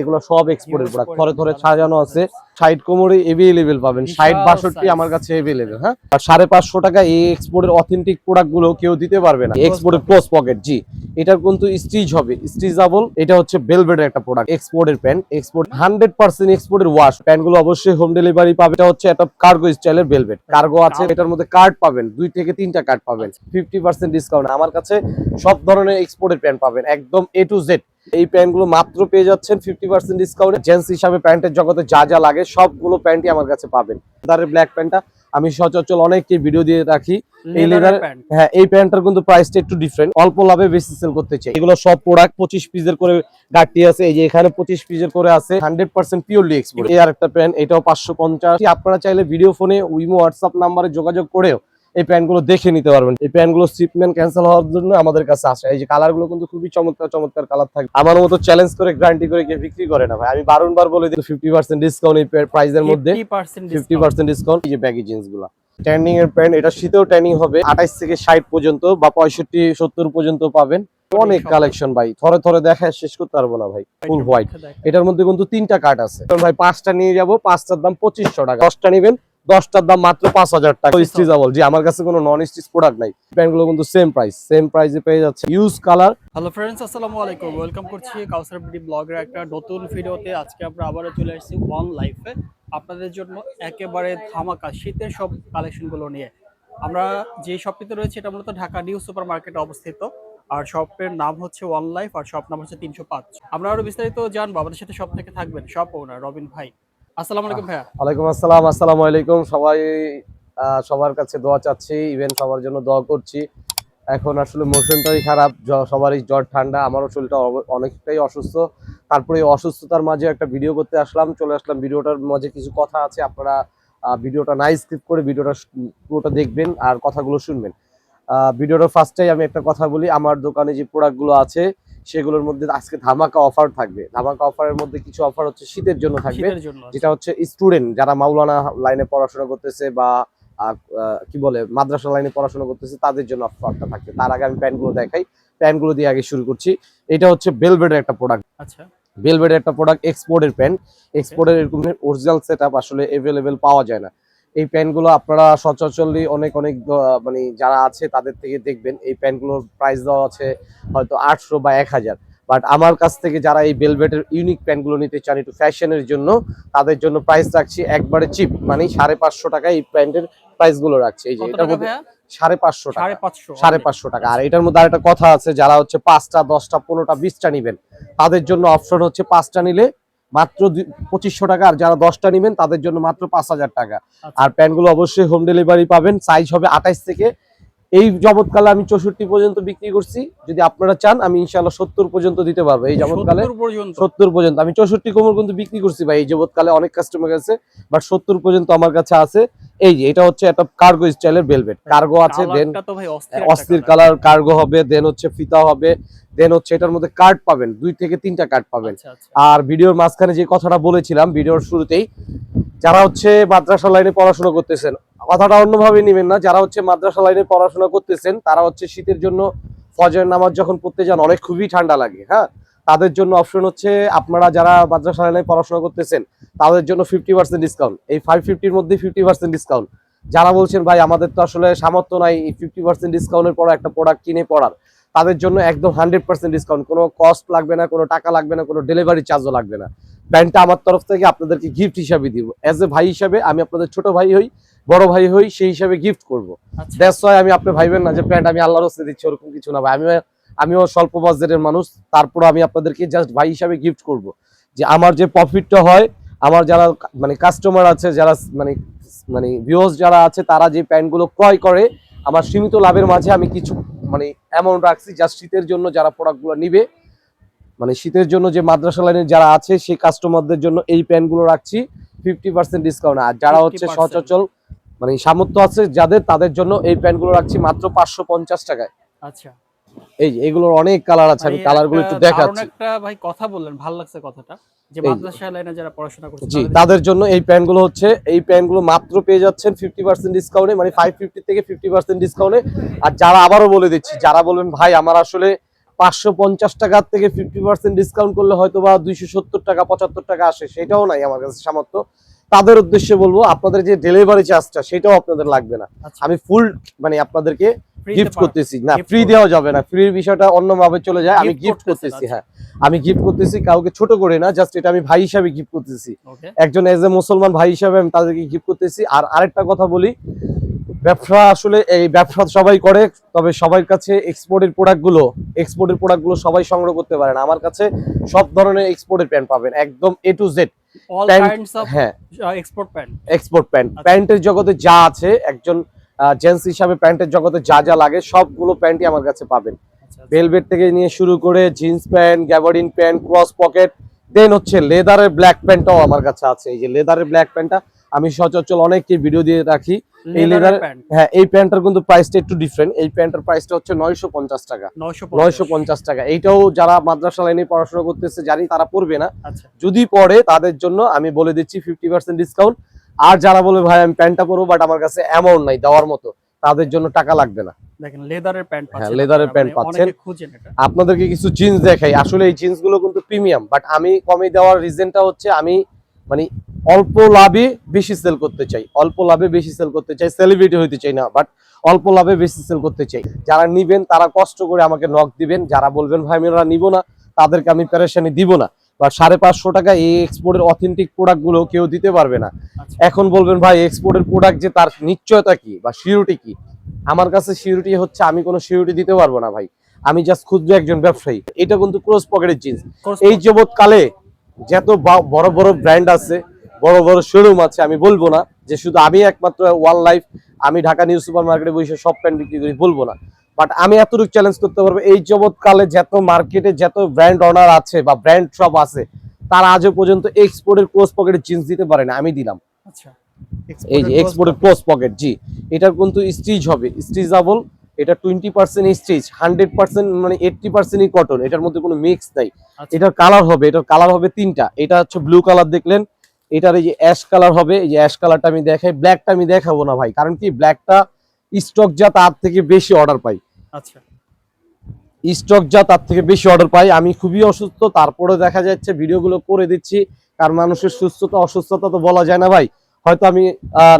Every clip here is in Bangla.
এগুলো সব এক্সপোর্টের প্রোডাক্ট থরে থরে সাজানো আছে। ষাট কোমরে এভেলেবেল পাবেন। ষাট বাষট্টি আমার কাছে এভেলেবেল হ্যাঁ? আর সাড়ে পাঁচশো টাকা এই এক্সপোর্টের অথেন্টিক প্রোডাক্টগুলো কেউ দিতে পারবে না। এক্সপোর্টের ক্লোজ পকেট জি। এটার কিন্তু স্টিচ হবে। স্টিচাবল এটা হচ্ছে বেলভেটের একটা প্রোডাক্ট এক্সপোর্টের প্যান্ট এক্সপোর্ট হান্ড্রেড পার্সেন্ট এক্সপোর্টের ওয়াশ প্যান্টগুলো অবশ্যই হোম ডেলিভারি পাবে। এটা হচ্ছে একটা কার্গো স্টাইলের বেলভেট কার্গো আছে এটার মধ্যে কার্ড পাবেন। দুই থেকে তিনটা কার্ড পাবেন। ফিফটি পার্সেন্ট ডিসকাউন্ট আমার কাছে সব ধরনের এক্সপোর্টের প্যান্ট পাবেন। একদম এ টু জেড এই প্যান্টগুলো মাত্র পেয়ে যাচ্ছেন ফিফটি পার্সেন্ট ডিসকাউন্টে জেন্টস হিসাবে প্যান্টের জগতে যা যা লাগে সবগুলো প্যান্টই আমার কাছে পাবেন। তাদের ব্ল্যাক প্যান্টটা আমি সচরাচর অনেককে ভিডিও দিয়ে রাখি। এই leather- হ্যাঁ এই প্যান্টটার কিন্তু প্রাইসটা একটু ডিফারেন্ট অল্প লাভে বেশি সেল করতে চাই। এগুলো সব প্রোডাক্ট পঁচিশ পিসের করে গাড়ি আছে। এই যে এখানে পঁচিশ পিসের করে আছে হান্ড্রেড পার্সেন্ট পিওরলি এক্সপোর্ট এই আর একটা প্যান্ট এটাও পাঁচশো পঞ্চাশ। আপনারা চাইলে ভিডিও ফোনে উইমো হোয়াটসঅ্যাপ নাম্বারে যোগাযোগ করেও এই প্যান্টগুলো দেখে নিতে পারবেন। এই প্যান্টগুলো শিপমেন্ট ক্যান্সেল হওয়ার জন্য আমাদের কাছে আসে। এই যে কালারগুলো কিন্তু খুবই চমৎকার চমৎকার কালার থাকে। আমার মতো চ্যালেঞ্জ করে গ্যারান্টি করে কেউ বিক্রি করে না ভাই। আমি বারংবার বলে দিই ফিফটি পার্সেন্ট ডিসকাউন্ট এই প্রাইসের মধ্যে। ফিফটি পার্সেন্ট ডিসকাউন্ট এই যে ব্যাগি জিন্সগুলা। ট্যানিং এর প্যান্ট এটা শীতেও ট্যানিং হবে। আঠাইশ থেকে ষাট পর্যন্ত বা পঁয়ষট্টি সত্তর পর্যন্ত পাবেন। অনেক কালেকশন ভাই। থরে থরে দেখায় শেষ করতে পারব না ভাই। ফুল হোয়াইট এটার মধ্যে কিন্তু তিনটা কার্ড আছে। ভাই পাঁচটা নিয়ে যাব। পাঁচটার দাম পঁচিশশো টাকা। দশটা নিবেন। দশটার দাম মাত্র পাঁচ হাজার টাকা। স্ট্রিজাবল জি আমার কাছে কোনো নন স্টিচ প্রোডাক্ট নাই। প্যান্টগুলো কিন্তু সেম প্রাইস সেম প্রাইসে পেয়ে যাচ্ছে। ইউজ কালার হ্যালো ফ্রেন্ডস আসসালামু আলাইকুম। ওয়েলকাম করছি কাউসার বিডি ব্লগের একটা নতুন ভিডিওতে। আজকে আমরা আবারও চলে আসছি ওয়ান লাইফে আপনাদের জন্য একেবারে ধামাকা শীতের সব কালেকশনগুলো নিয়ে। আমরা যে শপটিতে রয়েছে এটা মূলত ঢাকা নিউ সুপার মার্কেটে অবস্থিত। আর শপের নাম হচ্ছে ওয়ান লাইফ আর শপ নাম হচ্ছে তিনশো পাঁচ। আমরা আরও বিস্তারিত জানব। আমাদের সাথে সব থেকে থাকবেন শপ ওনার রবিন ভাই। আসসালামু আসসালাম আলাইকুম। সবাই সবার কাছে সবার জন্য করছি। এখন আসলে খারাপ সবারই জ্বর ঠান্ডা আমারও শরীরটা অনেকটাই অসুস্থ। তারপরে অসুস্থতার মাঝে একটা ভিডিও করতে আসলাম চলে আসলাম। ভিডিওটার মাঝে কিছু কথা আছে আপনারা ভিডিওটা নাই স্কিপ করে ভিডিওটা পুরোটা দেখবেন আর কথাগুলো শুনবেন। আহ, ভিডিওটার ফার্স্টেই আমি একটা কথা বলি আমার দোকানে যে প্রোডাক্টগুলো আছে সেগুলোর মধ্যে আজকে ধামাকা অফার থাকবে। ধামাকা অফারের মধ্যে কিছু অফার হচ্ছে শীতের জন্য থাকবে। যেটা হচ্ছে স্টুডেন্ট যারা মাওলানা লাইনে পড়াশোনা করতেছে বা কি বলে মাদ্রাসা লাইনে পড়াশোনা করতেছে তাদের জন্য অফারটা থাকবে। তার আগে আমি প্যান্টগুলো দেখাই। প্যান্টগুলো দিয়ে আগে শুরু করছি। এটা হচ্ছে বেলভেটের একটা প্রোডাক্ট আচ্ছা। বেলভেটের একটা প্রোডাক্ট এক্সপোর্টের প্যান্ট এক্সপোর্টের এরকম অরিজিনাল সেট আসলে এভেলেবেল পাওয়া যায় না। এই প্যান্টগুলো আপনারা সচরাচরই অনেক অনেক মানে যারা আছে তাদের থেকে দেখবেন এই প্যান্টগুলোর প্রাইস দেওয়া আছে হয়তো আটশো বা এক হাজার। বাট আমার কাছ থেকে যারা এই বেলভেটের ইউনিক প্যান্টগুলো নিতে চান একটু ফ্যাশনের জন্য তাদের জন্য প্রাইস রাখছি একবারে চিপ মানে সাড়ে পাঁচশো টাকা এই প্যান্টের প্রাইসগুলো রাখছি। এই যে এটার মধ্যে সাড়ে পাঁচশো টাকা। সাড়ে পাঁচশো টাকা। আর এটার মধ্যে আরেকটা কথা আছে যারা হচ্ছে পাঁচটা দশটা পনেরোটা বিশটা নিবেন তাদের জন্য অপশন হচ্ছে পাঁচটা নিলে মাত্র পঁচিশশো টাকা আর যারা দশটা নেবেন তাদের জন্য মাত্র পাঁচ হাজার টাকা আচ্ছা। আর প্যান্টগুলো অবশ্যই হোম ডেলিভারি পাবেন সাইজ হবে আঠাইশ থেকে এই জবৎকালে আমি চৌষট্টি পর্যন্ত বিক্রি করছি। যদি আপনারা চান আমি ইনশাল্লাহ সত্তর পর্যন্ত দিতে পারব এই জবৎকালে সত্তর পর্যন্ত? আমি চৌষট্টি কোমর কিন্তু বিক্রি করছি ভাই এই জবৎকালে অনেক কাস্টমার আছে বাট সত্তর পর্যন্ত আমার কাছে আছে। এই যে এটা হচ্ছে একটা কার্গো স্টাইলের বেলভেট কার্গো আছে দেন অস্থির কালার কার্গো হবে দেন হচ্ছে ফিতা হবে দেন হচ্ছে এটার মধ্যে কার্ড পাবেন দুই থেকে তিনটা কার্ড পাবেন। আচ্ছা আচ্ছা। আর ভিডিওর মাঝখানে যে কথাটা বলেছিলাম ভিডিওর শুরুতেই যারা হচ্ছে মাদ্রাসা লাইনে পড়াশোনা করতেছেন, কথাটা অন্যভাবে নেবেন না, যারা হচ্ছে মাদ্রাসা লাইনে পড়াশোনা করতেছেন, তারা হচ্ছে শীতের জন্য ফজর নামাজ যখন পড়তে যান, অনেক খুবই ঠান্ডা লাগে হ্যাঁ? তাদের জন্য অপশন হচ্ছে আপনারা যারা মাদ্রাসা লাইনে পড়াশোনা করতেছেন, তাদের জন্য ফিফটি পার্সেন্ট ডিসকাউন্ট এই ফাইভ ফিফটির মধ্যে ফিফটি পার্সেন্ট ডিসকাউন্ট যারা বলছেন, ভাই, আমাদের তো আসলে সামর্থ্য নাই ফিফটি পার্সেন্ট ডিসকাউন্টের পর একটা প্রোডাক্ট কিনে পড়ার। তাদের জন্য একদম হান্ড্রেড পার্সেন্ট ডিসকাউন্ট কোনো কস্ট লাগবে না, কোনো টাকা লাগবে না, কোনো ডেলিভারি চার্জও লাগবে না। প্যান্টটা আমার তরফ থেকে আপনাদেরকে গিফট হিসাবে দিব। অ্যাজ এ ভাই হিসাবে আমি আপনাদের ছোট ভাই হই বড় ভাই হই সেই হিসাবে গিফট করব। দ্যাটস ওয়াই আমি আপনি ভাইবেন না যে প্যান্ট আমি আল্লাহর হস্তে দিচ্ছি ওরকম কিছু না ভাই। আমি আমিও স্বল্প বাজেটের মানুষ তারপর আমি আপনাদেরকে জাস্ট ভাই হিসাবে গিফট করব। যে আমার যে প্রফিটটা হয় আমার যারা মানে কাস্টমার আছে যারা মানে মানে ভিউয়ার্স যারা আছে তারা যে প্যান্টগুলো ক্রয় করে আমার সীমিত লাভের মাঝে আমি কিছু মানে অ্যামাউন্ট রাখছি জাস্ট শীতের জন্য যারা প্রোডাক্টগুলো নিবে। মানে শীতের জন্য যে মাদ্রাসা লাইনের যারা আছে সেই কাস্টমারদের জন্য এই প্যান্টগুলো রাখছি। ফিফটি পার্সেন্ট ডিসকাউন্ট আর যারা হচ্ছে 50% মানে সামর্থ্য আছে যাদের তাদের জন্য এই প্যান্টগুলো রাখছি মাত্র পাঁচশো পঞ্চাশ টাকায়। আচ্ছা। এই এগুলোর অনেক কালার আচ্ছা, আমি কালারগুলো একটু দেখাচ্ছি। একটা ভাই কথা বললেন ভালো লাগছে কথাটা। যে মাদ্রাসা লাইনে যারা পড়াশোনা করছে জি তাদের- জন্য এই প্যান্টগুলো হচ্ছে এই প্যান্টগুলো মাত্র পেয়ে যাচ্ছেন ফিফটি পার্সেন্ট ডিসকাউন্টে মানে ফাইভ ফিফটি থেকে ফিফটি পার্সেন্ট ডিসকাউন্টে আর যারা আবারও বলে দিচ্ছি যারা বলবেন ভাই আমার আসলে পাঁচশো পঞ্চাশ টাকার থেকে ফিফটি পার্সেন্ট ডিসকাউন্ট করলে হয়তো বা দুইশো সত্তর টাকা পঁচাত্তর টাকা আসে সেটাও নাই আমার কাছে সামর্থ্য। তাদের উদ্দেশ্যে বলব আপনাদের যে ডেলিভারি চার্জটা সেটাও আপনাদের লাগবে না। আচ্ছা। আমি ফুল মানে আপনাদেরকে গিফট করতেছি। না ফ্রি দেওয়া যাবে না। ফ্রির বিষয়টা অন্যভাবে চলে যায়। আমি গিফট করতেছি আচ্ছা। হ্যাঁ। আমি গিফট করতেছি কাউকে ছোট করে না জাস্ট এটা আমি ভাই হিসাবে গিফট করতেছি। একজন এজ এ মুসলমান ভাই হিসাবে আমি তাদেরকে গিফট করতেছি। আর আরেকটা কথা বলি ব্যবসা আসলে এই ব্যবসা সবাই করে তবে সবার কাছে এক্সপোর্টের প্রোডাক্টগুলো এক্সপোর্টের প্রোডাক্টগুলো সবাই সংগ্রহ করতে পারে না। আমার কাছে সব ধরনের এক্সপোর্টের প্যান্ট পাবেন একদম এ টু জেড হ্যাঁ। Export pant export pant. প্যান্টের জগতে যা আছে একজন জেন্টস হিসাবে প্যান্টের জগতে যা যা লাগে সবগুলো প্যান্টই আমার কাছে পাবেন। আচ্ছা ভেলভেট থেকে নিয়ে শুরু করে jeans pant gabardine pant cross pocket then হচ্ছে লেদারের ব্ল্যাক প্যান্টটাও আমার কাছে আছে। এই যে লেদারের ব্ল্যাক প্যান্টটা আমি সচরাচর অনেককে ভিডিও দিয়ে রাখি। এই লেদার হ্যাঁ এই প্যান্টটার কিন্তু প্রাইসটা একটু ডিফারেন্ট এই প্যান্টের প্রাইসটা হচ্ছে নয়শো পঞ্চাশ টাকা। 950 নয়শো পঞ্চাশ টাকা। এইটাও যারা মাদ্রাসা লাইনে পড়াশোনা করতেছে জানি তারা পড়বে না। আচ্ছা। যদি পড়ে তাদের জন্য আমি বলে দিচ্ছি ফিফটি পার্সেন্ট ডিসকাউন্ট আর যারা বলে ভাই আমি প্যান্টটা পরবো বাট আমার কাছে অ্যামাউন্ট নাই দেওয়ার মতো তাদের জন্য টাকা লাগবে না। দেখেন লেদারের প্যান্ট হ্যাঁ, পাচ্ছেন মানে পাচ্ছেন। অনেকে খুঁজেন এটা। আপনাদেরকে কিছু জিন্স দেখাই। আসলে এই জিন্সগুলো কিন্তু প্রিমিয়াম বাট আমি কমে দেওয়ার রিজনটা হচ্ছে আমি মানে অল্প লাভে বেশি সেল করতে চাই। অল্প লাভে বেশি সেল করতে চাই সেলিব্রিটি হইতে চাই না বাট অল্প লাভে বেশি সেল করতে চাই। যারা নিবেন তারা কষ্ট করে আমাকে নক দিবেন। যারা বলবেন ভাই আমরা নিব না তাদেরকে আমি প্যারেশানি দিব না। বা সাড়ে পাঁচশো টাকা এই এক্সপোর্টের অথেন্টিক প্রোডাক্টগুলো কেউ দিতে পারবে না। আচ্ছা। এখন বলবেন ভাই এক্সপোর্টের প্রোডাক্ট যে তার নিশ্চয়তা কি বা সিউরিটি কি? আমার কাছে সিউরিটি হচ্ছে আমি কোনো সিউরিটি দিতে পারব না ভাই। আমি জাস্ট ক্ষুদ্র একজন ব্যবসায়ী। এটা কিন্তু ক্রস পকেটের জিন্স এই জগৎ কালে যত বড় বড় ব্র্যান্ড আছে বড় বড় শোরুম আছে আমি বলব না যে শুধু আমি একমাত্র ওয়ান লাইফ আমি ঢাকা নিউ সুপার মার্কেটে বসে সব প্যান্ট বিক্রি করি বলব না। বাট আমি এতটুকু চ্যালেঞ্জ করতে পারব এই জগৎ কালে যত মার্কেটে যত ব্র্যান্ড অনার আছে বা ব্র্যান্ড সব আছে তারা আজও পর্যন্ত এক্সপোর্টের ক্রস পকেটে জিন্স দিতে পারে না আমি দিলাম। আচ্ছা। এই যে এক্সপোর্টের ক্লোজ পকেট জি। এটার কিন্তু স্টিচ হবে স্টিচাবল এটা twenty percent stitch hundred percent মানে এইটটি পার্সেন্টই কটন এটার মধ্যে কোনো মিক্স নাই। আচ্ছা। এটার কালার হবে এটার কালার হবে তিনটা এটা হচ্ছে ব্লু কালার দেখলেন এটার এই যে অ্যাশ কালার হবে এই যে অ্যাশ কালারটা আমি দেখাই ব্ল্যাকটা আমি দেখাবো না ভাই কারণ কি ব্ল্যাকটা স্টক যা তার থেকে বেশি অর্ডার পাই। আচ্ছা। স্টক যা তার থেকে বেশি অর্ডার পাই। আমি খুবই অসুস্থ, তারপরে দেখা যাচ্ছে ভিডিওগুলো করে দিচ্ছি। কারণ মানুষের সুস্থতা, অসুস্থতা তো বলা যায় না ভাই। হয়তো আমি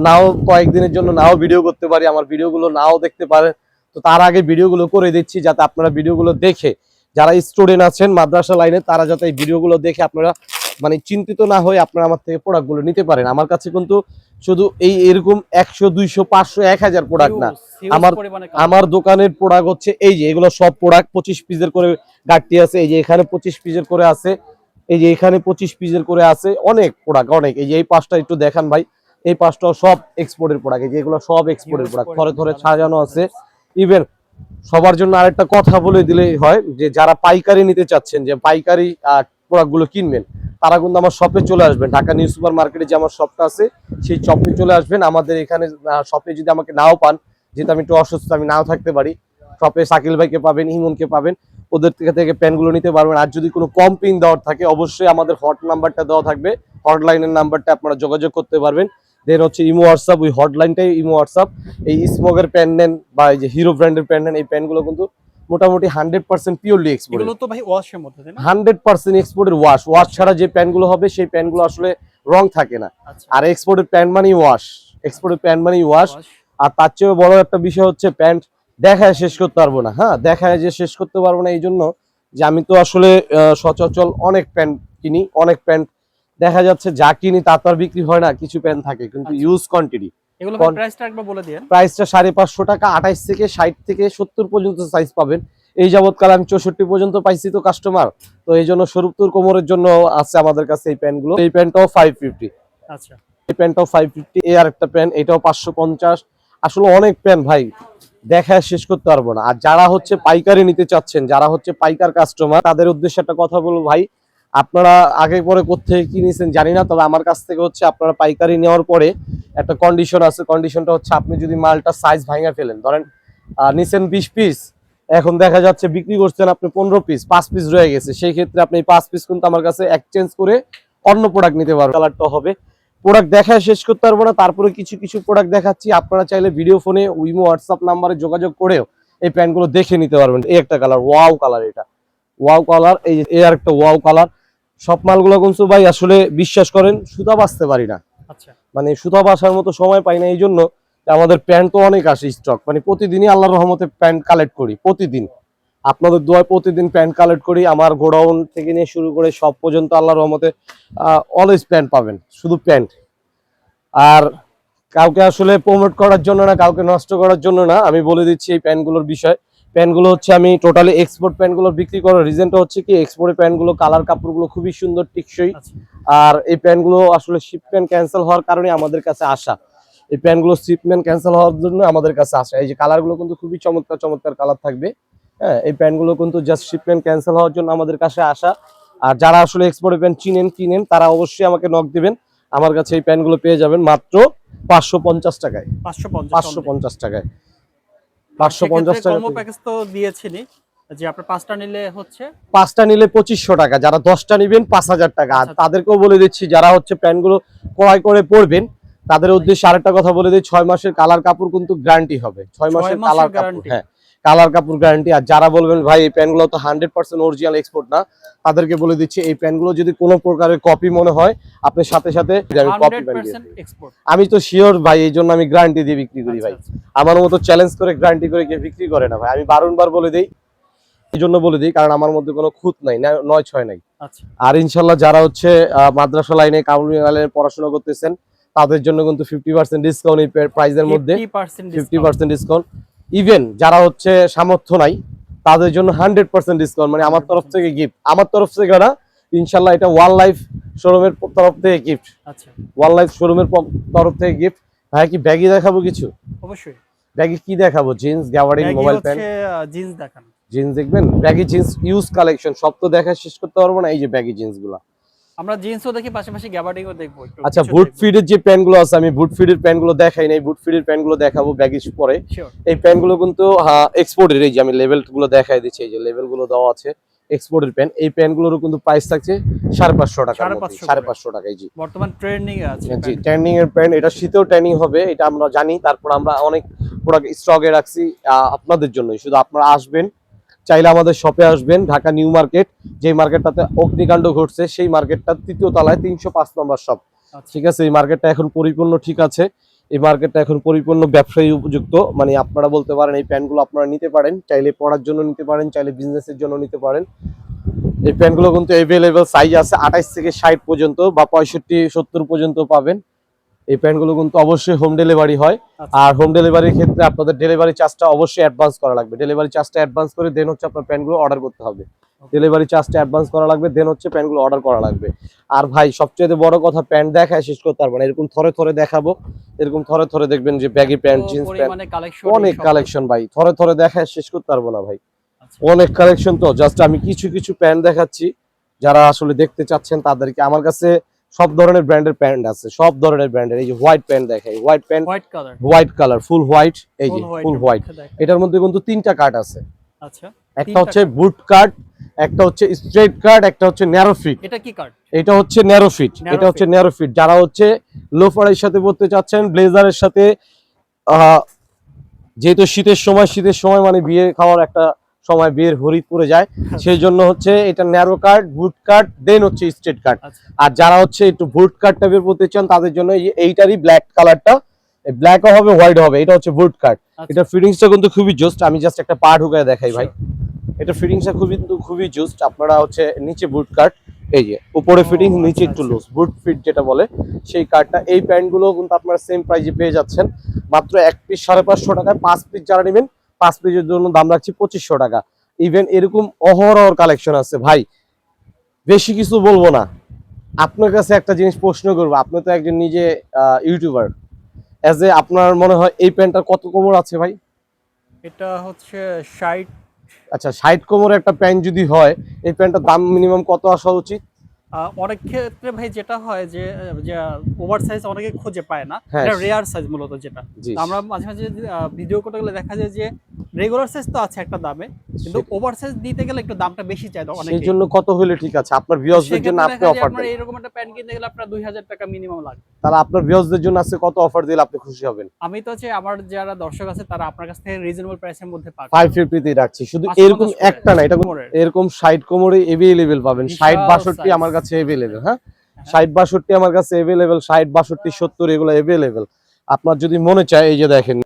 নাও কয়েকদিনের জন্য নাও ভিডিও করতে পারি, আমার ভিডিওগুলো নাও দেখতে পারে তো তার আগে ভিডিওগুলো করে দিচ্ছি যাতে আপনারা ভিডিওগুলো দেখে, যারা স্টুডেন্ট আছেন মাদ্রাসা লাইনে তারা যাতে এই ভিডিওগুলো দেখে আপনারা মানে চিন্তিত না হয়ে আপনারা আমার থেকে প্রোডাক্টগুলো নিতে পারেন। আমার কাছে কিন্তু শুধু এই এরকম একশো দুইশো পাঁচশো এক হাজার প্রোডাক্ট না। আমার- আমার দোকানের প্রোডাক্ট হচ্ছে এই যে এগুলো সব প্রোডাক্ট পঁচিশ পিসের করে গাড়টি আছে এই যে এখানে পঁচিশ পিসের করে আছে এই যে এখানে পঁচিশ পিসের করে আছে অনেক প্রোডাক্ট অনেক। এই যে এই পাঁচটা একটু দেখান ভাই এই পাঁচটাও সব এক্সপোর্টের প্রোডাক্ট এই যে এগুলো সব এক্সপোর্টের প্রোডাক্ট থরে পরিমাণে থরে সাজানো আছে। ইভেন সবার জন্য আরেকটা কথা বলে দিলেই হয় যে যারা পাইকারি নিতে চাচ্ছেন যে পাইকারি প্রোডাক্টগুলো কিনবেন তারা কিন্তু আমার শপে চলে আসবেন। ঢাকা নিউ সুপার মার্কেটে যে আমার শপটা আছে, সেই শপে চলে আসবেন। আমাদের এখানে শপে যদি আমাকে নাও পান, যেহেতু আমি একটু অসুস্থ, আমি নাও থাকতে পারি। শপে সাকিল ভাইকে পাবেন, ইমনকে পাবেন। ওদের থেকে থেকে প্যানগুলো নিতে পারবেন। আর যদি কোনো কম পিন দেওয়ার থাকে, অবশ্যই আমাদের হট নাম্বারটা দেওয়া থাকবে। হটলাইনের নাম্বারটা আপনারা যোগাযোগ করতে পারবেন। দেন হচ্ছে ইমো হোয়াটসঅ্যাপ ওই হটলাইনটাই ইমো হোয়াটসঅ্যাপ এই স্মোকের প্যান নেন, বা এই যে হিরো ব্র্যান্ডের প্যান নেন, এই প্যানগুলো কিন্তু মোটামুটি হান্ড্রেড পার্সেন্ট পিওরলি এক্সপোর্ট তো ভাই ওয়াশের মধ্যে হান্ড্রেড পার্সেন্ট এক্সপোর্টের ওয়াশ ওয়াশ ছাড়া যে প্যানগুলো হবে সেই প্যানগুলো আসলে রং থাকে না। আচ্ছা। আর এক্সপোর্টের প্যান্ট মানি ওয়াশ এক্সপোর্টের প্যান্ট মানি ওয়াশ আর তার চেয়েও বড় একটা বিষয় হচ্ছে প্যান্ট দেখায় শেষ করতে পারব না। হ্যাঁ দেখায় যে শেষ করতে পারব না এই জন্য যে আমি তো আসলে সচরাচর অনেক প্যান্ট কিনি অনেক প্যান্ট দেখা যাচ্ছে যা কিনি তা তো আর বিক্রি হয় না কিছু প্যান্ট থাকে কিন্তু আচ্ছা। ইউজ কোয়ান্টিটি এগুলো প্রাইসটা একবার বলে দিয়েন প্রাইসটা সাড়ে পাঁচশো টাকা আঠাইশ থেকে ষাট থেকে সত্তর পর্যন্ত সাইজ পাবেন। এই যাবৎকাল আমি চৌষট্টি পর্যন্ত পাইছি তো কাস্টমার তো এই জন্য সরুপ্তুর কোমরের জন্য আছে আমাদের কাছে এই প্যান্টগুলো। এই প্যান্টটাও ফাইভ ফিফটি আচ্ছা। এই প্যান্টটাও ফাইভ ফিফটি এ আর একটা প্যান্ট এটাও পাঁচশো পঞ্চাশ। আসলে অনেক প্যান্ট ভাই দেখায় শেষ করতে পারব না। আর যারা হচ্ছে পাইকারি নিতে চাচ্ছেন যারা হচ্ছে পাইকার কাস্টমার তাদের উদ্দেশ্যে একটা কথা বলব ভাই আপনারা আগে পরে কোথেকে কি নিয়েছেন জানি না, তবে আমার কাছ থেকে হচ্ছে আপনারা পাইকারি নেওয়ার পরে একটা কন্ডিশন আছে। কন্ডিশনটা হচ্ছে আপনি যদি মালটা সাইজ ভাঙা ফেলেন, ধরেন নিছেন বিশ পিস এখন দেখা যাচ্ছে বিক্রি করছেন আপনি পনেরো পিস পাঁচ পিস রয়ে গেছে। সেই ক্ষেত্রে আপনি পাঁচ পিস কিন্তু আমার কাছে এক্সচেঞ্জ করে অন্য প্রোডাক্ট নিতে পারবেন। কালারটা হবে প্রোডাক্ট দেখায় শেষ করতে পারব না, তারপরে কিছু কিছু প্রোডাক্ট দেখাচ্ছি। আপনারা চাইলে ভিডিও ফোনে উইমো হোয়াটসঅ্যাপ নাম্বারে যোগাযোগ করেও এই প্যান্টগুলো দেখে নিতে পারবেন। এই একটা কালার ওয়াও কালার এটা। ওয়াও কালার এই এই আর একটা ওয়াও কালার। সব মালগুলো কিন্তু ভাই আসলে বিশ্বাস করেন সুতা বাঁচতে পারি না। আচ্ছা। মানে সুতা বাসার মতো সময় পাই না এই জন্য আমাদের প্যান্ট তো অনেক আসে স্টক মানে প্রতিদিনই আল্লাহর রহমতে প্যান্ট কালেক্ট করি প্রতিদিন। আপনাদের দোয়ায় প্রতিদিন প্যান্ট কালেক্ট করি আমার গোডাউন থেকে নিয়ে শুরু করে সব পর্যন্ত আল্লাহর রহমতে অলওয়েজ প্যান্ট পাবেন শুধু প্যান্ট। আর কাউকে আসলে প্রমোট করার জন্য না কাউকে নষ্ট করার জন্য না আমি বলে দিচ্ছি এই প্যান্টগুলোর বিষয়। প্যান্টগুলো হচ্ছে আমি টোটালি এক্সপোর্ট প্যান্টগুলো বিক্রি করার রিজনটা হচ্ছে কি এক্সপোর্টের প্যান্টগুলো কালার কাপড়গুলো খুবই সুন্দর টিকসই। আচ্ছা। আর এই প্যান্টগুলো আসলে শিপমেন্ট ক্যান্সেল হওয়ার কারণে আমাদের কাছে আসা। এই প্যান্টগুলো শিপমেন্ট ক্যান্সেল হওয়ার জন্য আমাদের কাছে আসা। এই যে কালারগুলো কিন্তু খুবই চমৎকার চমৎকার কালার থাকবে। হ্যাঁ এই প্যান্টগুলো কিন্তু জাস্ট শিপমেন্ট ক্যান্সেল হওয়ার জন্য আমাদের কাছে আসা। আর যারা আসলে এক্সপোর্টের প্যান্ট চিনেন কিনেন তারা অবশ্যই আমাকে নক দিবেন। আমার কাছে এই প্যান্টগুলো পেয়ে যাবেন মাত্র পাঁচশো পঞ্চাশ টাকায়। পাঁচশো পাঁচশো পঞ্চাশ টাকায়। পাঁচশো পঞ্চাশ টাকা কম্বো প্যাকেজ তো দিয়েছিনি। যে আপনার পাঁচটা নিলে হচ্ছে? পাঁচটা নিলে পঁচিশশো টাকা যারা দশটা নিবেন পাঁচ হাজার টাকা। আর আচ্ছা। তাদেরকেও বলে দিচ্ছি যারা হচ্ছে প্যান্টগুলো ক্রয় করে পরবেন তাদের উদ্দেশ্যে আরেকটা কথা বলে দিই ছয় মাসের কালার কাপড় কিন্তু গ্যারান্টি হবে। ছয় মাসের মাসের কালার কাপড় হ্যাঁ। কালার কাপড় গ্যারান্টি আর যারা বলবেন ভাই এই প্যান্টগুলো তো হান্ড্রেড পার্সেন্ট অরিজিনাল এক্সপোর্ট না তাদেরকে বলে দিচ্ছি এই প্যান্টগুলো যদি কোনো প্রকারের কপি মনে হয় আপনি সাথে সাথে আমি কপি আমি তো শিওর ভাই এই জন্য আমি গ্যারান্টি দিয়ে বিক্রি করি ভাই। আচ্ছা, আমার মতো চ্যালেঞ্জ করে গ্যারান্টি করে কেউ বিক্রি করে না ভাই। আমি বারংবার বলে দিই এই জন্য বলে দিই কারণ আমার মধ্যে কোনো খুঁত নাই নয় ছয় নাই। আচ্ছা। আর ইনশাল্লাহ যারা হচ্ছে মাদ্রাসা লাইনে কাউন্সিলিং লাইনে পড়াশোনা করতেছেন তাদের জন্য কিন্তু ফিফটি পার্সেন্ট ডিসকাউন্ট এই প্রাইসের মধ্যে। ফিফটি পার্সেন্ট ডিসকাউন্ট ইভেন যারা হচ্ছে সামর্থ্য নাই তাদের জন্য হান্ড্রেড পার্সেন্ট ডিসকাউন্ট মানে আমার তরফ থেকে গিফট আমার তরফ থেকে না ইনশাল্লাহ এটা ওয়ান লাইফ শোরুমের তরফ থেকে গিফট আচ্ছা। ওয়ান লাইফ শোরুমের তরফ থেকে গিফট ভাই কি ব্যাগই দেখাবো কিছু? অবশ্যই। ব্যাগে কি দেখাবো? জিন্স গ্যাওয়ারিং মোবাইল প্যান্ট জিন্স দেখান। জিন্স দেখবেন? ব্যাগি জিন্স ইউজ কালেকশন সব তো দেখা শেষ করতে পারব না এই যে ব্যাগি জিন্সগুলা। আমরা জিন্সও দেখি পাশাপাশি গ্যাবার্ডিংও দেখব আচ্ছা বুট ফিডের যে প্যান্টগুলো আছে আমি বুট ফিডের প্যান্টগুলো দেখাই নাই বুট ফিডের প্যান্টগুলো দেখাবো ব্যাগিজ পরে। এই প্যান্টগুলো কিন্তু এক্সপোর্টের এই যে আমি লেভেলগুলো দেখাই দিচ্ছি এই যে লেভেলগুলো দেওয়া আছে এক্সপোর্টের প্যান্ট এই প্যান্ট গুলোরও কিন্তু প্রাইস থাকছে সাড়ে পাঁচশো টাকা সাড়ে পাঁচশো। টাকায় জি। বর্তমান ট্রেন্ডিং এ আছে জি ট্যানিং এর প্যান্ট এটা শীতেও ট্যানিং হবে এটা আমরা জানি তারপর আমরা অনেক প্রোডাক্ট স্টকে রাখছি আপনাদের জন্যই শুধু আপনারা আসবেন চাইলে আমাদের শপে আসবেন ঢাকা নিউ মার্কেট যে মার্কেটটাতে অগ্নিকাণ্ড ঘটছে সেই মার্কেটটা তৃতীয় তলায় তিনশো পাঁচ নম্বর শপ আচ্ছা। ঠিক আছে এই মার্কেটটা এখন পরিপূর্ণ ঠিক আছে। এই মার্কেটটা এখন পরিপূর্ণ ব্যবসায়ী উপযুক্ত মানে আপনারা বলতে পারেন এই প্যান্টগুলো আপনারা নিতে পারেন চাইলে পড়ার জন্য নিতে পারেন চাইলে বিজনেসের জন্য নিতে পারেন। এই প্যান্টগুলো কিন্তু এভেলেবেল সাইজ আছে আঠাইশ থেকে ষাট পর্যন্ত বা পঁয়ষট্টি সত্তর পর্যন্ত পাবেন। এই প্যান্টগুলো কিন্তু অবশ্যই হোম ডেলিভারি হয়। আচ্ছা। আর হোম ডেলিভারির ক্ষেত্রে আপনাদের ডেলিভারি চার্জটা অবশ্যই অ্যাডভান্স করা লাগবে। ডেলিভারি চার্জটা অ্যাডভান্স করে দেন হচ্ছে আপনার প্যান্টগুলো অর্ডার করতে হবে। ডেলিভারি চার্জটা অ্যাডভান্স করা লাগবে দেন হচ্ছে প্যান্টগুলো অর্ডার করা লাগবে। আর ভাই সবচেয়ে বড় কথা প্যান্ট দেখায় শেষ করতে পারব না। এরকম থরে থরে দেখাবো। এরকম থরে থরে দেখবেন যে ব্যাগি প্যান্ট জিন্স প্যান্ট অনেক কালেকশন ভাই। থরে থরে দেখায় শেষ করতে পারব না ভাই। আচ্ছা। অনেক কালেকশন তো। জাস্ট আমি কিছু কিছু প্যান্ট দেখাচ্ছি। যারা আসলে দেখতে চাচ্ছেন তাদেরকে আমার কাছে সব ধরনের ব্র্যান্ডের প্যান্ট আছে সব ধরনের ব্র্যান্ডের এই যে হোয়াইট প্যান্ট দেখাই white pant white colour. White colour full white এই যে ফুল হোয়াইট এটার মধ্যে কিন্তু তিনটা কাট আছে। আচ্ছা একটা হচ্ছে বুট কাট একটা হচ্ছে স্ট্রেট কাট একটা হচ্ছে ন্যারো ফিট। এটা কি কার্ড এটা হচ্ছে ন্যারো ফিট এটা হচ্ছে ন্যারো ফিট। যারা হচ্ছে লোফারের সাথে পড়তে চাচ্ছেন ব্লেজারের সাথে আহ, যেহেতু শীতের সময় শীতের সময় মানে বিয়ে খাওয়ার একটা সময় বের হরিদ পড়ে যায়। সেই জন্য হচ্ছে এটা ন্যারো কার্ড বুট কাট দেন হচ্ছে স্ট্রেট কাট আচ্ছা। আর যারা হচ্ছে একটু বুট কাট টাইপের পড়তে চান তাদের জন্য এইটারই ব্ল্যাক কালারটা ব্ল্যাকও হবে হোয়াইট হবে এটা হচ্ছে বুট কার্ড আচ্ছা। এটা ফিটিংসটা কিন্তু খুবই জোস্ট আমি জাস্ট একটা পা ঢুকায় দেখাই ভাই। এটা ফিটিংসটা খুবই কিন্তু খুবই জোস্ট আপনারা হচ্ছে নিচে বুট কাট এই যে উপরে ফিটিং নিচে আচ্ছা, একটু আচ্ছা। লুজ বুট ফিট যেটা বলে সেই কার্ডটা এই প্যান্টগুলো কিন্তু আপনারা সেম প্রাইজে পেয়ে যাচ্ছেন। মাত্র এক পিস সাড়ে পাঁচশো টাকায় পাঁচ পিস যারা নেবেন পাঁচ পিসের জন্য দাম রাখছি পঁচিশশো টাকা। ইভেন এরকম অহরহ কালেকশন আছে। ভাই বেশি কিছু বলব না। আপনার কাছে একটা জিনিস প্রশ্ন করব। আপনি তো একজন নিজে ইউটিউবার এজ এ আপনার মনে হয় এই প্যান্টটার কত কোমর আছে ভাই? এটা হচ্ছে ষাট। আচ্ছা ষাট কোমর একটা প্যান্ট যদি হয় এই প্যান্টটার দাম মিনিমাম কত আসা উচিত? অনেক ক্ষেত্রে ভাই যেটা হয় যে ওভার সাইজ অনেকে খুঁজে পায় না। হ্যাঁ। এটা রেয়ার সাইজ মূলত যেটা। আমরা মাঝে মাঝে ভিডিও করতে গেলে দেখা যায় যে রেগুলার সাইজ তো আছে একটা দামে কিন্তু ওভার সাইজ দিতে গেলে একটু দামটা বেশি চাই সেই অনেকে জন্য কত হলে ঠিক আছে? আপনার ভিউয়ার্সদের জন্য আপনি অফার দেন। এরকম একটা প্যান্ট কিনতে গেলে আপনার দুই হাজার টাকা মিনিমাম লাগবে। তাহলে আপনার ভিউয়ার্সদের জন্য আজকে কত অফার দিলে আপনি খুশি হবেন? আমি তো হচ্ছে আমার যারা দর্শক আছে তারা আপনার কাছ থেকে রিজনেবল প্রাইসের মধ্যে পাবে ফাইভ ফিফটিতেই রাখছি। শুধু এরকম একটা না এটা। এরকম ষাট কোমরে এভেলেবেল পাবেন। বিশাল ষাট বাষট্টি size। আমার কাছে এভেলেবেল হ্যাঁ? ষাট বাষট্টি আমার কাছে এভেলেবেল ষাট বাষট্টি সত্তর এগুলো এভেলেবেল আপনার যদি মনে চায় এই যে দেখেন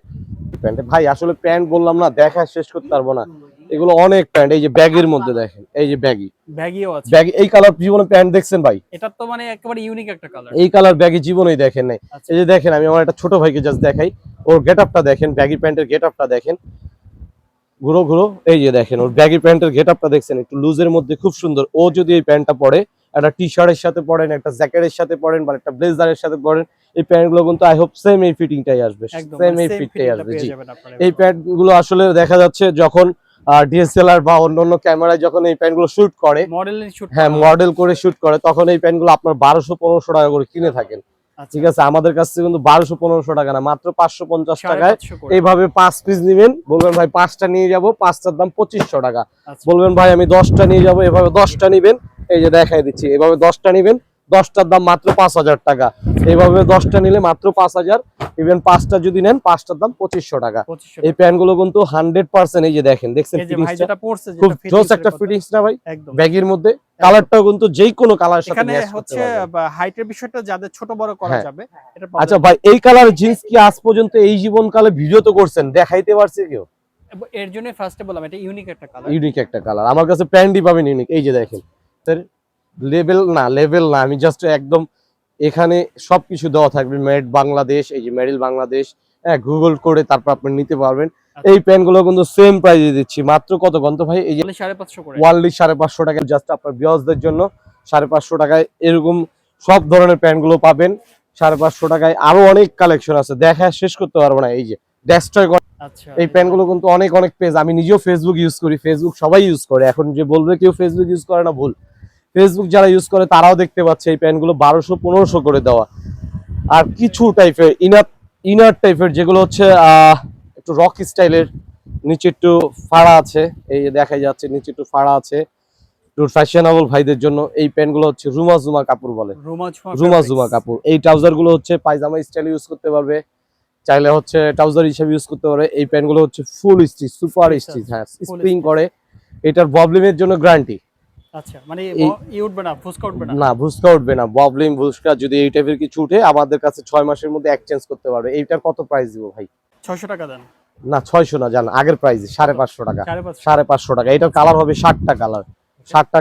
প্যান্ট। ভাই আসলে প্যান্ট বললাম না দেখা শেষ করতে পারব না। এগুলো অনেক প্যান্ট এই যে ব্যাগের মধ্যে দেখেন এই যে ব্যাগি ব্যাগিও আছে। ব্যাগ এই কালার জীবনে প্যান্ট দেখছেন ভাই? এটা তো মানে একেবারে ইউনিক একটা কালার এই কালার ব্যাগি জীবনেই দেখেন নাই। আচ্ছা। এই যে দেখেন আমি আমার একটা ছোট ভাইকে জাস্ট দেখাই। ওর গেট আপটা দেখেন ব্যাগি প্যান্টের গেট আপটা দেখেন। ঘুরো ঘুরো এই যে দেখেন ওর ব্যাগি প্যান্টের গেট আপটা দেখছেন একটু লুজের মধ্যে খুব সুন্দর। ও যদি এই প্যান্টটা পরে একটা টি শার্টের সাথে পরেন একটা জ্যাকেটের সাথে পরেন বা একটা ব্লেজারের সাথে পরেন এই প্যান্টগুলো কিন্তু আই হোপ সেম এই ফিটিংটাই আসবে সেম এই ফিটটাই আসবে জি। এই প্যান্টগুলো আসলে দেখা যাচ্ছে যখন ডিএসএলআর বা অন্যান্য ক্যামেরায় যখন এই প্যান্টগুলো শুট করে হ্যাঁ মডেল করে শুট করে তখন এই প্যান্টগুলো আপনার বারোশো পনেরোশো টাকা করে কিনে থাকেন। আচ্ছা। ঠিক আছে আমাদের কাছ থেকে কিন্তু বারোশো পনেরোশো টাকা না মাত্র পাঁচশো পঞ্চাশ টাকায় এইভাবে পাঁচ পিস নিবেন। বলবেন ভাই পাঁচটা নিয়ে যাব পাঁচটার দাম পঁচিশশো টাকা। আচ্ছা। বলবেন ভাই আমি দশটা নিয়ে যাব এভাবে দশটা নিবেন। এই যে দেখাই দিচ্ছি এভাবে দশটা নিবেন দশটার দাম মাত্র পাঁচ হাজার টাকা। এইভাবে দশটা নিলে মাত্র পাঁচ হাজার ইভেন পাঁচটা যদি নেন পাঁচটার দাম পঁচিশশো টাকা। এই প্যান্টগুলো কিন্তু হান্ড্রেড পার্সেন্ট এই যে দেখেন দেখছেন খুব জোস একটা ফিটিংস না ভাই? ব্যাগের মধ্যে। কালারটাও কিন্তু কোনো কালার সাথে ম্যাচ করতে হচ্ছে হাইটের বিষয়টা যাদের ছোট বড় করা হ্যাঁ। যাবে এটা আচ্ছা ভাই এই কালার জিন্স কি আজ পর্যন্ত এই জীবনকালে ভিডিও তো করছেন? দেখাইতে পারছে কেউ? এর জন্য ফার্স্টে বললাম এটা ইউনিক একটা কালার ইউনিক একটা কালার আমার কাছে প্যান্টই পাবেন ইউনিক এই যে দেখেন। লেভেল না লেভেল না আমি জাস্ট একদম এখানে সবকিছু দেওয়া থাকবে মেড বাংলাদেশ এই যে মেডেল বাংলাদেশ হ্যাঁ গুগল করে তারপর আপনি নিতে পারবেন। এই প্যান্টগুলো কিন্তু সেম প্রাইসে দিচ্ছি মাত্র কত গন্ত ভাই এই যে সাড়ে পাঁচশো করে। ওয়ানলি সাড়ে পাঁচশো টাকা জাস্ট আপনার বিয়সদের জন্য সাড়ে পাঁচশো টাকায় এরকম সব ধরনের প্যান্টগুলো পাবেন। সাড়ে পাঁচশো টাকায় আরও অনেক কালেকশন আছে দেখা শেষ করতে পারব না এই যে ডেস্ট্রয় আচ্ছা। এই প্যান্টগুলো কিন্তু অনেক অনেক পেজ আমি নিজেও ফেসবুক ইউজ করি ফেসবুক সবাই ইউজ করে এখন যে বলবে কেউ ফেসবুক ইউজ করে না ভুল। ফেসবুক যারা ইউজ করে তারাও দেখতে পাচ্ছে এই প্যান্টগুলো বারোশো পনেরোশো করে দেওয়া। আর কিছু টাইপের ইনার ইনার টাইপের যেগুলো হচ্ছে আহ, একটু রক স্টাইলের নিচে একটু ফাড়া আছে এই দেখা যাচ্ছে নিচে একটু ফাড়া আছে। একটু ফ্যাশনেবল ভাইদের জন্য এই প্যান্টগুলো হচ্ছে রুমা জুমা কাপড় বলে। রুমা। জুমা কাপড়। এই ট্রাউজারগুলো হচ্ছে পায়জামা স্টাইল ইউজ করতে পারবে। চাইলে হচ্ছে ট্রাউজার হিসেবে ইউজ করতে পারে এই প্যান্টগুলো হচ্ছে ফুল স্টিচ সুপার স্টিচ হ্যাঁ স্প্রিং করে। এটার প্রবলেমের জন্য গ্যারান্টি আচ্ছা মানে উঠবে না ফুসকা উঠবে না? না ভুসকা উঠবে না প্রবলেম ভুসকা যদি এই টাইপের কিছু উঠে আমাদের কাছে মাসের মধ্যে এক্সচেঞ্জ করতে পারবে। এইটার কত প্রাইস দিব ভাই? ছয়শো টাকা দেন। না ছয়শো না জান আগের প্রাইস সাড়ে পাঁচশো টাকা। সাড়ে পাঁচশো। সাড়ে পাঁচশো টাকা। এটার কালার হবে কালার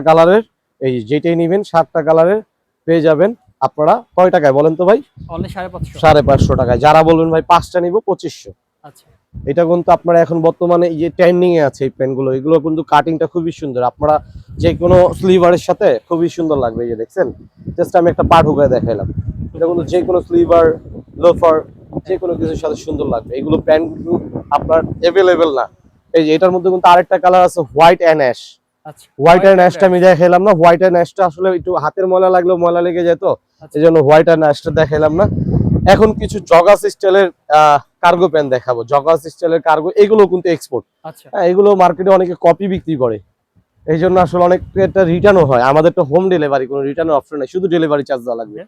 কালারের এই যেটাই নিবেন কালারের পেয়ে যাবেন আপনারা। কয় টাকায় বলেন তো ভাই? অনলি সাড়ে পাঁচশো। সাড়ে পাঁচশো টাকায়। যারা বলবেন ভাই পাঁচটা নিব পঁচিশশো। আচ্ছা। এটা কিন্তু আপনারা এখন বর্তমানে যে ট্রেন্ডিং এ আছে এই পেনগুলো এগুলো কিন্তু কাটিংটা খুবই সুন্দর। আপনারা যে কোনো স্লিভারের সাথে খুবই সুন্দর লাগবে এই যে দেখছেন। জাস্ট আমি একটা পা ঢুকায় দেখাইলাম। এটা কিন্তু যে কোনো স্লিভার লোফার যে কোনো কিছুর সাথে সুন্দর লাগবে। এগুলো প্যান্ট কিন্তু আপনার অ্যাভেলেবেল না। এই যে এটার মধ্যে কিন্তু আরেকটা কালার আছে white and ash white and অ্যাশটা আমি দেখাইলাম না। হোয়াইট অ্যান্ড অ্যাশটা আসলে একটু হাতের ময়লা লাগলেও ময়লা লেগে যেত। আচ্ছা। এই জন্য হোয়াইট অ্যান্ড অ্যাশটা দেখাইলাম না। এখন কিছু জগাস স্টাইলের কার্গো প্যান্ট দেখাবো। জগাস স্টাইলের কার্গো এগুলো কিন্তু এক্সপোর্ট আচ্ছা। হ্যাঁ এগুলো মার্কেটে অনেকে কপি বিক্রি করে। এই জন্য আসলে অনেক একটা রিটার্নও হয়। আমাদের তো হোম ডেলিভারি কোনো রিটার্নের অপশন নেই। শুধু ডেলিভারি চার্জ দেওয়া লাগবে।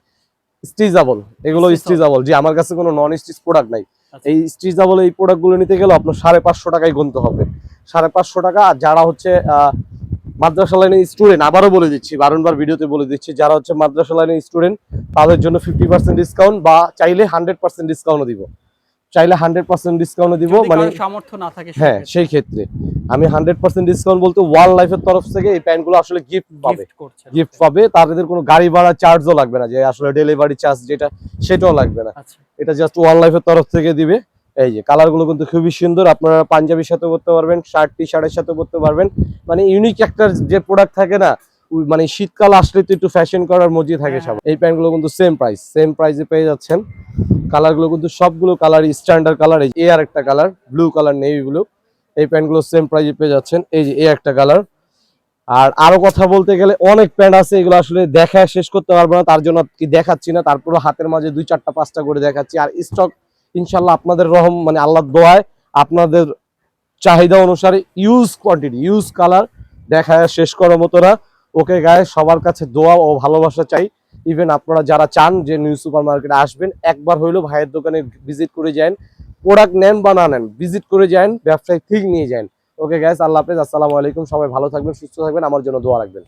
স্টিজাবল এগুলো। স্টিচাবল যে আমার কাছে কোনো নন স্টিচ প্রোডাক্ট নাই। আচ্ছা। এই স্টিচাবল এই প্রোডাক্টগুলো নিতে গেলে আপনার সাড়ে পাঁচশো টাকায় গুনতে হবে। সাড়ে পাঁচশো টাকা আর যারা হচ্ছে মাদ্রাসা লাইনের স্টুডেন্ট আবারও বলে দিচ্ছি বারংবার ভিডিওতে বলে দিচ্ছি যারা হচ্ছে মাদ্রাসা লাইনের স্টুডেন্ট তাদের জন্য ফিফটি পার্সেন্ট ডিসকাউন্ট বা চাইলে হান্ড্রেড পার্সেন্ট ডিসকাউন্টও দিব। চাইলে হান্ড্রেড পার্সেন্ট ডিসকাউন্টও দিব মানে সামর্থ্য না থাকে হ্যাঁ সেই ক্ষেত্রে। আমি হান্ড্রেড পার্সেন্ট ডিসকাউন্ট বলতে ওয়ার্ল্ড লাইফের তরফ থেকে এই প্যান্টগুলো আসলে গিফট পাবে। গিফট পাবে তাদের কোনো গাড়ি ভাড়া চার্জও লাগবে না যে আসলে ডেলিভারি চার্জ যেটা সেটাও লাগবে না। আচ্ছা। এটা জাস্ট ওয়ান লাইফের তরফ থেকে দিবে। এই যে কালারগুলো কিন্তু খুবই সুন্দর। আপনারা পাঞ্জাবির সাথে পরতে পারবেন শার্ট টি শার্টের সাথে পরতে পারবেন। মানে ইউনিক একটা যে প্রোডাক্ট থাকে না মানে শীতকাল আসলে তো একটু ফ্যাশন করার মজি থাকে হ্যাঁ, সব এই প্যান্টগুলো কিন্তু সেম প্রাইস সেম প্রাইসে পেয়ে যাচ্ছেন। কালারগুলো কিন্তু সবগুলো কালার স্ট্যান্ডার্ড কালার এই এ আর একটা colour blue colour navy blue এই প্যান্টগুলো সেম প্রাইসে পেয়ে যাচ্ছেন। এই যে এ একটা কালার আর আরও কথা বলতে গেলে অনেক প্যান্ট আছে এগুলো আসলে দেখা শেষ করতে পারব না তার জন্য কি দেখাচ্ছি না। তারপরে হাতের মাঝে দুই চারটা পাঁচটা করে দেখাচ্ছি। আর স্টক ইনশাল্লাহ আপনাদের রহম মানে আল্লাহর দোয়ায় আপনাদের চাহিদা অনুসারে ইউজ কোয়ান্টিটি ইউজ কালার দেখায় শেষ করার মতো না। ওকে গায়ে সবার কাছে দোয়া ও ভালোবাসা চাই। ইভেন আপনারা যারা চান যে নিউ সুপার মার্কেটে আসবেন, একবার হইলেও ভাইয়ের দোকানে ভিজিট করে যান। প্রোডাক্ট নেন বা না নেন ভিজিট করে যান, ব্যবসায় ঠিক নিয়ে যান। ওকে গ্যাস আল্লাহ হাফেজ, আসসালামু আলাইকুম। সবাই ভালো থাকবেন, সুস্থ থাকবেন, আমার জন্য দোয়া রাখবেন।